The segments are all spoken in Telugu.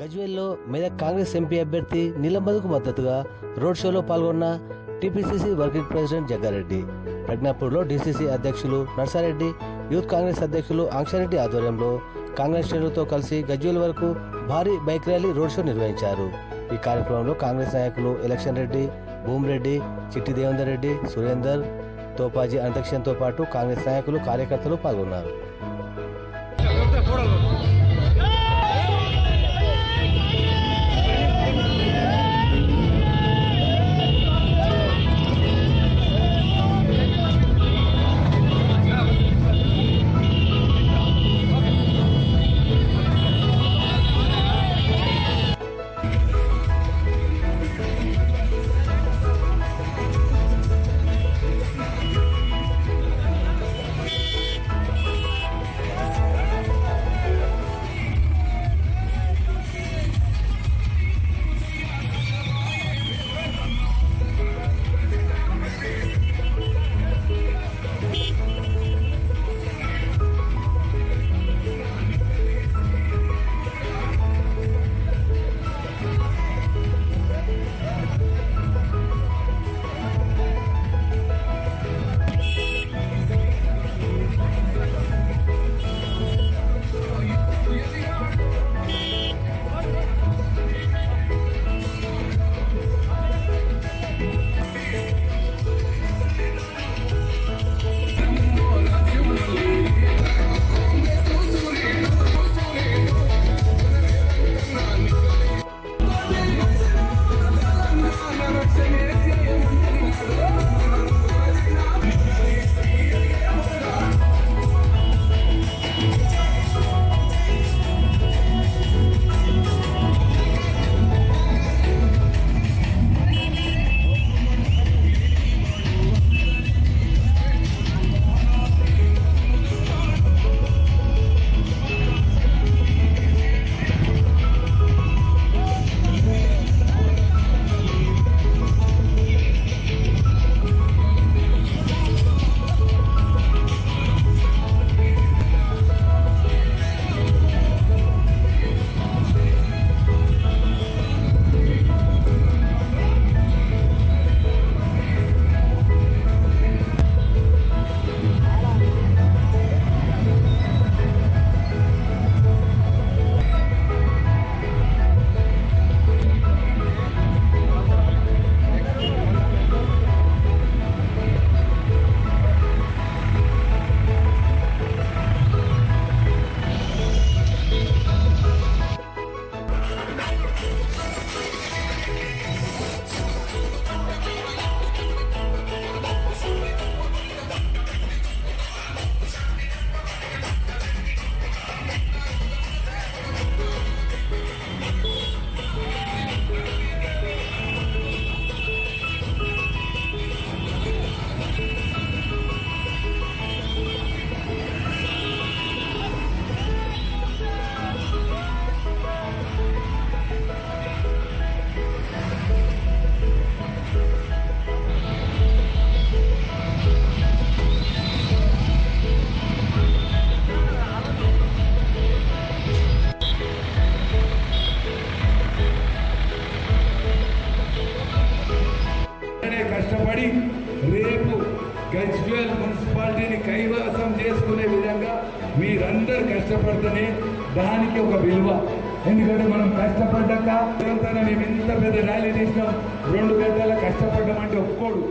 గజ్వేల్లో మెదక్ కాంగ్రెస్ ఎంపీ అభ్యర్థి నీలంబదుకు మద్దతుగా రోడ్ షోలో పాల్గొన్న టీపీసీసీ వర్కింగ్ ప్రెసిడెంట్ జగ్గారెడ్డి. ప్రజ్ఞాపూర్లో డీసీసీ అధ్యక్షులు నర్సారెడ్డి యూత్ కాంగ్రెస్ అధ్యక్షులు ఆంక్షారెడ్డి ఆధ్వర్యంలో కాంగ్రెస్ శ్రేణులతో కలిసి గజ్వేల్ వరకు భారీ బైక్ ర్యాలీ రోడ్ షో నిర్వహించారు. ఈ కార్యక్రమంలో కాంగ్రెస్ నాయకులు ఎలక్షన్ రెడ్డి భూమిరెడ్డి చిట్టి దేవేందర్ రెడ్డి సురేందర్ తోపాజీ అంతక్షన్తో పాటు కాంగ్రెస్ నాయకులు కార్యకర్తలు పాల్గొన్నారు. కష్టపడితేనే దానికి ఒక విలువ. ఎందుకంటే మనం కష్టపడ్డాక మేము ఇంత పెద్ద ర్యాలీ తీసినాం. రెండు గంటల కష్టపడ్డామంటే ఒప్పుకోడు.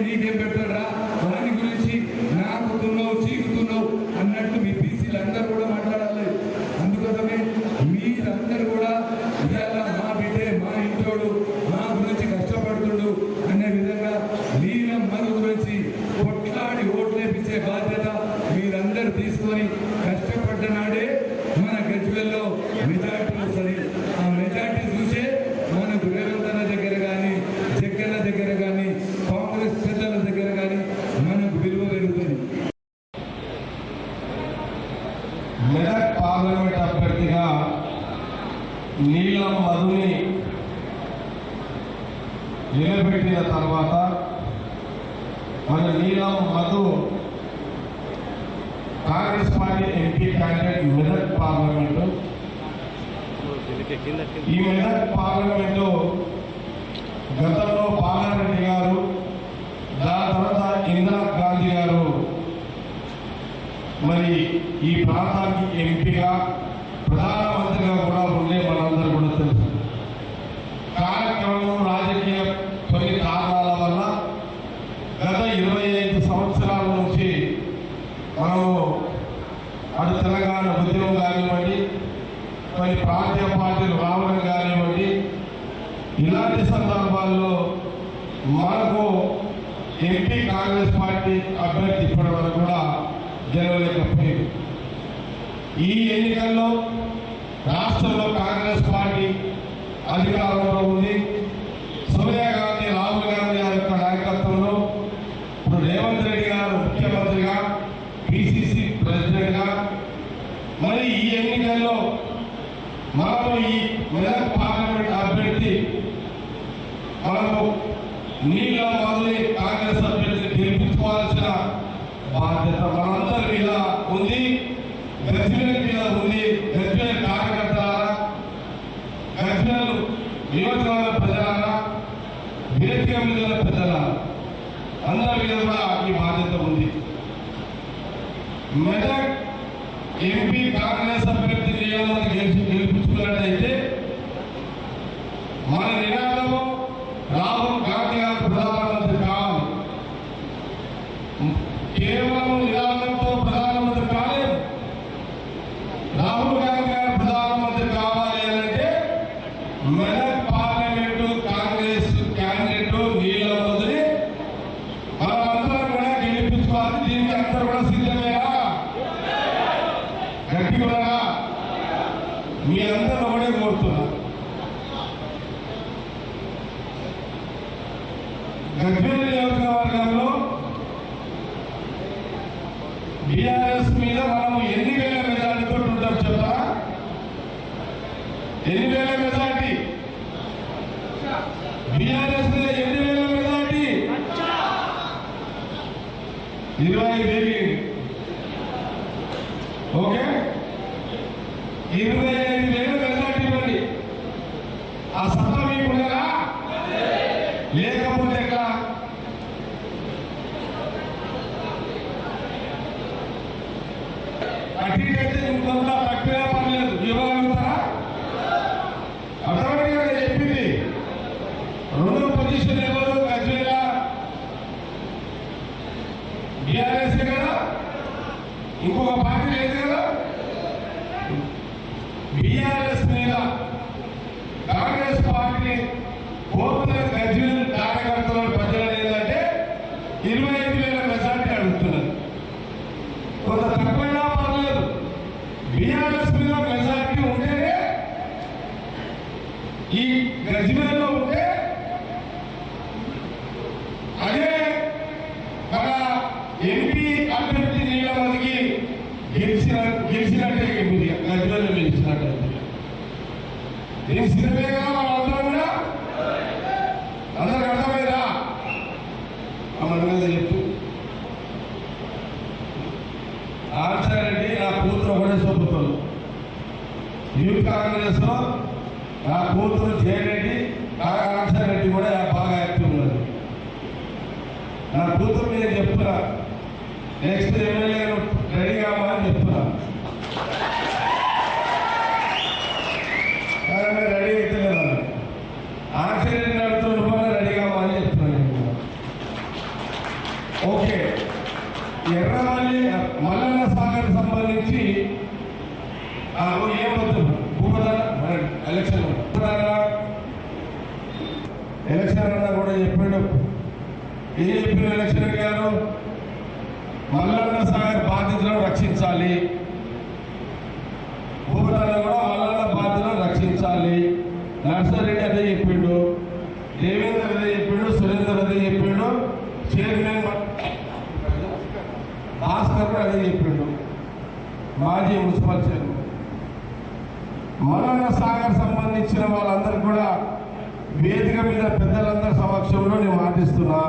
நீ தேர்ந்தெடுத்துடுறா పార్లమెంట్ అభ్యర్థిగా నీలం మధుని నిలబెట్టిన తర్వాత మన Neelam Madhu Congress party MP candidate Medak parliament. ఈ మెదక్ పార్లమెంటు గతంలో పాలారెడ్డి గారు దాని తర్వాత ఇందిరా గాంధీ గారు మరి ఈ ప్రాంతానికి ఎంపీగా ప్రధానమంత్రిగా కూడా ఉండే మనందరూ కూడా తెలుసు. కార్యక్రమం రాజకీయ కొన్ని కారణాల వల్ల గత ఇరవై ఐదు సంవత్సరాల నుంచి మనము అటు తెలంగాణ ఉద్యమం కానివ్వండి కొన్ని ప్రాంతీయ పార్టీలు రావడం కానివ్వండి ఇలాంటి సందర్భాల్లో మనకు ఎంపీ కాంగ్రెస్ పార్టీ అభ్యర్థి ఇప్పటి వరకు కూడా గెలవలేకపోయింది. ఈ ఎన్నికల్లో రాష్ట్రంలో కాంగ్రెస్ పార్టీ అధికారంలో ఉంది. సోనియా గాంధీ రాహుల్ గాంధీ గారి యొక్క నాయకత్వంలో ఇప్పుడు రేవంత్ రెడ్డి గారు ముఖ్యమంత్రిగా పిసిసి ప్రెసిడెంట్గా. మరి ఈ ఎన్నికల్లో మనము ఈ మెదక్ పార్లమెంట్ అభ్యర్థి మనము నీళ్ళ మొదలు కాంగ్రెస్ అభ్యర్థిని గెలిపించుకోవాల్సిన బాధ్యత మనందరి గజ్వేల్ మీద ఉంది గజ్వేల్ కార్యకర్తలారా గజ్వేల్ నియోజకవర్గ ప్రజలారా వేదిక మీద ఉన్న ప్రజలారా అందరి మీద కూడా ఈ బాధ్యత ఉంది మెదక్ ఎంపీ కాంగ్రెస్ అభ్యర్థి నియోజకవర్గం గెలిచి గెలిపించుకున్నట్టయితే మన నినాదము రాహుల్ గాంధీ గారు ప్రధానమంత్రి కావాలి కేవలం నినాదంతో ప్రధానమంత్రి కాలేదు రాహుల్ గాంధీ గారు ప్రధానమంత్రి కావాలి అని అంటే మెదక్ పార్లమెంటు కాంగ్రెస్ క్యాండిడేట్ నీళ్ళ మొదలు మనమందరం కూడా గెలిపించుకోవాలి దీనికి అందరూ కూడా సిద్ధమేనా గట్టిగా మీ అందరూ ఒకటే కోరుతున్నా గజ్వేల్ నియోజకవర్గంలో బీఆర్ఎస్ మీద మనం ఎన్ని వేల మెజార్టీతో ఉంటాం చెప్తా ఎన్ని వేల మెజార్టీ? బీఆర్ఎస్ మీద ఎన్ని వేల మెజార్టీ? ఇరవై ఐదు వేలు. ఓకే? ఇరవై ఐదు వేల మెజార్టీ ఇవ్వండి ఆ సత్తా మీకు ఉండగా లేకపోతే ఎట్లా అటు ఇటు అయితే ఇంకొంత తక్కువ పర్లేదు ఇవ్వగలుగుతారా అర్థమైంది కదా చెప్పింది రెండో పొజిషన్ ఎవరు గజ్వేల బీఆర్ఎస్ కదా ఇంకొక పార్టీ లేదు కదా బీఆర్ఎస్ మీద కాంగ్రెస్ పార్టీ కోరుతున్న గజ్వేల్ కార్యకర్తల ప్రజలు ఏంటంటే ఇరవై ఐదు వేల మెజార్టీ అడుగుతున్నారు కొంత తక్కువైనా పర్లేదు బీఆర్ఎస్ మీద మెజార్టీ ఉంటేనే ఈ గజ్వేల్లో ఉంటే అదే మన ఎంపీ అభ్యర్థి నీలమదికి గెలిచిన గెలిచినట్టే మీరు గజ్వేల్లో గెలిచినట్టయితే దీని సిద్ధమే కదా మనం అందరం కూడా అందరికి అర్థమైందా అమ్మ మీద చెప్పు ఆన్సర్ రెడ్డి నా కూతురు ఒకటే సొప్పుతాను యూత్ కాంగ్రెస్లో నా కూతురు జయరెడ్డి రెడ్డి కూడా బాగా యాక్టివ్ ఉన్నారు. నా కూతురు నేను చెప్తున్నా. నెక్స్ట్ ఎమ్మెల్యే రెడీ కావాలని చెప్తున్నా. కానీ రెడీ అయితే కదా ఆన్సర్ రెడ్డి నడుతున్న కూడా రెడీ కావాలని చెప్తున్నా నేను ఓకే ఎర్రమల్లి మల్లన్న సాగర్ సంబంధించి ఆ, ఏమవుతుంది భూపదాన ఎలక్షన్ భూపదాన ఎలక్షన్ అన్నా కూడా చెప్పాడు ఏం చెప్పిన ఎలక్షన్ గారు మల్లన్న సాగర్ బాధితులను రక్షించాలి రక్షించాలి భూపతాన్ని కూడా మల్లన్న బాధ్యతను రక్షించాలి నర్సరెడ్డి అదే చెప్పిండు. దేవేంద్ర అదే చెప్పిండు సురేందర్ అదే చెప్పిండు చైర్మన్ భాస్కర్ అదే చెప్పిండు. మాజీ మున్సిపల్ చైర్మన్. మల్లన్న సాగర్ సంబంధించిన వాళ్ళందరూ కూడా వేదిక మీద పెద్దలందరి సమక్షంలో నేను మాటిస్తున్నా.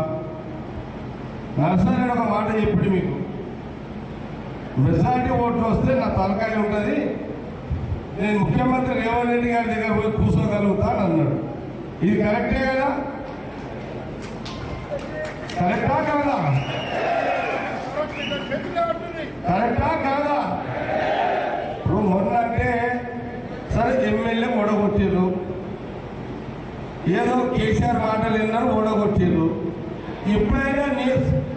నర్సరెడ్డి ఒక మాట చెప్పిండు మీకు. మెజారిటీ ఓట్లు వస్తే నా తలకాయ ఉంటుంది. నేను ముఖ్యమంత్రి రేవంత్ రెడ్డి గారి దగ్గర పోయి కూర్చోగలుగుతాను అన్నాడు ఇది కరెక్టే కదా? కరెక్టా కాదా? కరెక్టా కాదా? ఇప్పుడు మొన్న అంటే సరే ఎమ్మెల్యే ఓడగొట్టిర్రు. ఏదో కేసీఆర్ మాటలు విన్నారు ఓడగొట్టిర్రు. ఇప్పుడైనా నీ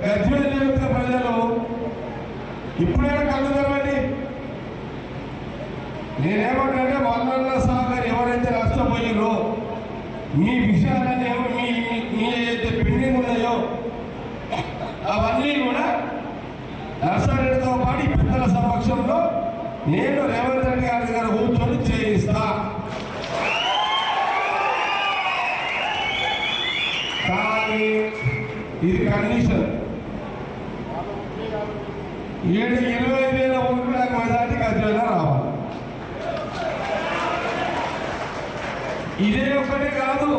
గజ్వేల్ నియోజక ప్రజలు ఇప్పుడైనా కళ్ళు తెరవండి. నేనేమంటే మల్లన్న సాగర్ ఎవరైతే నష్టపోయారో వాడి పెద్దల సమక్షంలో నేను రేవంత్ రెడ్డి గారి దగ్గర కూర్చొని చేయిస్తా. కానీ ఇది కండిషన్. ఏడు ఇరవై వేల ఓట్లు నాకు మెజార్టీ ఖర్చులో రావాలి. ఇదే ఒక్కటే కాదు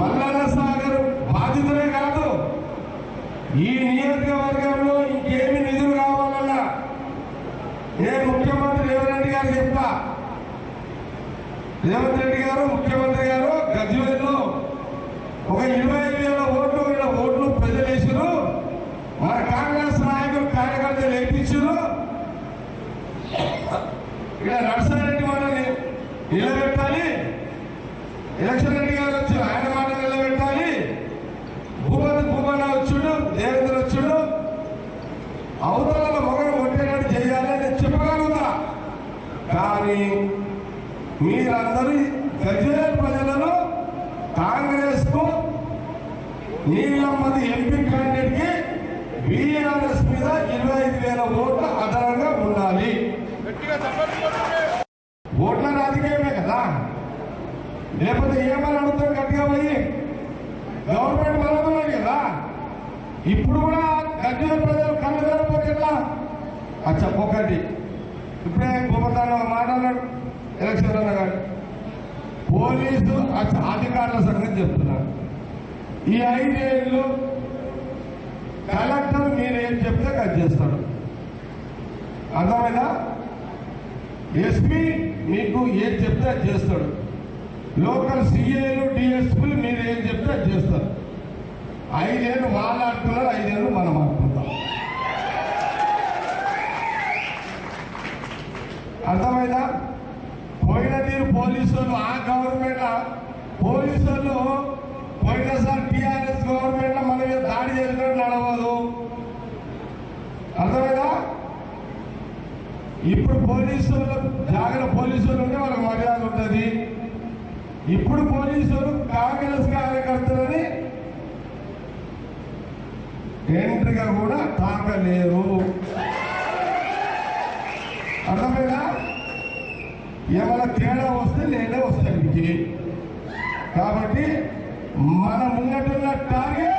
మల్లన్న సాగర్ బాధితులే కాదు ఈ నియోజకవర్గంలో ఇంకేమి నేను ముఖ్యమంత్రి రేవంత్ రెడ్డి గారు చెప్తా. రేవంత్ రెడ్డి గారు ముఖ్యమంత్రి గారు గజ్వేల్లో ఒక ఇరవై ఐదు వేల ఓట్లు వేల ఓట్లు ప్రజలు వేసారు మన కాంగ్రెస్ నాయకులు కార్యకర్తలు లేపించారు ఇక్కడ నరసారెడ్డి మనల్ని నిలబెట్టాలి. ఎలక్షన్ రెడ్డి గారు నీలమ్మది ఎంపీ క్యాండిడేట్కి బీఆర్ఎస్ మీద ఇరవై ఐదు వేల ఓట్ల అదనంగా ఉండాలి. ఓట్ల రాజకీయమే కదా? లేకపోతే ఏమని అడుగుతాం గట్టిగా పోయి? గవర్నమెంట్ బలమే కదా? ఇప్పుడు కూడా గజ్వేల్ ప్రజలు కళ్ళు తెరపోతే ఎట్లా అచ్చా ఒకటి ఇప్పుడే గోపతాను మాట్లాడాడు ఎలక్షన్ అన్నగాడు పోలీసు అచ్చ- అధికారుల సంగతి చెప్తున్నాడు ఈ ఐదేళ్ళు కలెక్టర్ మీరేం చెప్తే కట్ చేస్తాడు. అర్థమైనా ఎస్పీ మీకు ఏం చెప్తే అది చేస్తాడు. లోకల్ సిఏలు డిఎస్పీలు మీరు ఏం చెప్తే అది చేస్తారు. ఐదేళ్ళు వాళ్ళు ఆడుతున్నారు ఐదేళ్ళు మనం ఆడుకుంటాం అర్థమైందా? పోయిన తీరు పోలీసులు ఆ గవర్నమెంట్? పోలీసులు పోయినసారి టిఆర్ఎస్ గవర్నమెంట్ మన మీద దాడి చేసినట్టు నడవదు. అర్థమైందా? ఇప్పుడు పోలీసులు జాగ్రత్త పోలీసులు ఉంటే వాళ్ళకి మర్యాద ఉంటుంది. ఇప్పుడు పోలీసులు కాంగ్రెస్ కార్యకర్తలని ఎంట్రీగా కూడా తాకలేరు. అర్థమైనా ఏమైనా తేడా వస్తే నేనే వస్తాను కాబట్టి మన ముంగటున్న టార్గెట్